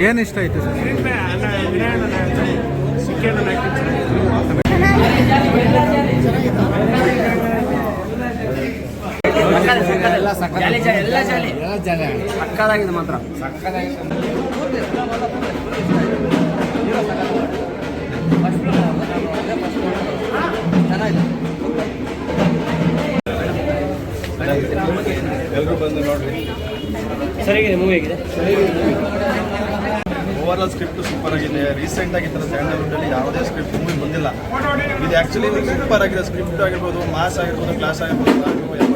ಏನು ಇಷ್ಟ ಆಯ್ತು ಸರ್ ಸಕ್ಕದಾಗಿದೆ ಮಾತ್ರ ಎಲ್ಲರೂ ಬಂದು ನೋಡ್ರಿ ಸರಿಯಾಗಿದೆ ಮೂವಿ ಆಗಿದೆ. ಓವರ್ ಆಲ್ ಸ್ಕ್ರಿಪ್ಟ್ ಸೂಪರ್ ಆಗಿದೆ. ರೀಸೆಂಟ್ ಆಗಿ ಥರ ಸ್ಯಾಂಡಲ್ವುಡ್ ಅಲ್ಲಿ ಯಾವುದೇ ಸ್ಕ್ರಿಪ್ಟ್ ಮೂವಿ ಬಂದಿಲ್ಲ. ಇದು ಆ್ಯಕ್ಚುಲಿ ಸೂಪರ್ ಆಗಿದೆ. ಸ್ಕ್ರಿಪ್ಟ್ ಆಗಿರ್ಬೋದು ಮಾಸ್ ಆಗಿರ್ಬೋದು ಕ್ಲಾಸ್ ಆಗಿರ್ಬೋದು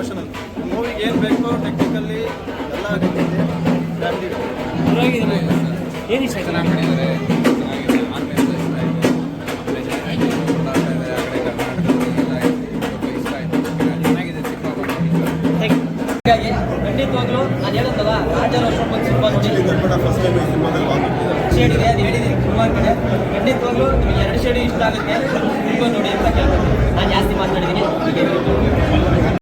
ಏನು ಬೇಕು ಟೆಕ್ನಿಕಲ್ಲಿ ಎಲ್ಲ ಫ್ಯಾಮಿಲಿ ಏನು ಇಷ್ಟ ಆಯಿತು ಹೀಗಾಗಿ ಖಂಡಿತವಾಗ್ಲೂ ನಾನು ಹೋಗ್ಲು ರಾಜರ ವರ್ಷ ಬಂದು ಸಿನಿಮಾ ನೋಡಿ ಶೇಡ್ ಇದೆ ಅದು ಹೇಳಿದ್ದೀನಿ ತುಂಬ ಕಡೆ ಖಂಡಿತವಾಗ್ಲೂ ನಿಮಗೆ ಎರಡು ಶೇಡಿ ಇಷ್ಟ ಆಗುತ್ತೆ ತುಂಬ ನೋಡಿ ಅಂತ ಕೇಳ್ಬೋದು ನಾನು ಜಾಸ್ತಿ ಮಾತಾಡಿದ್ದೀನಿ ಹೀಗೆ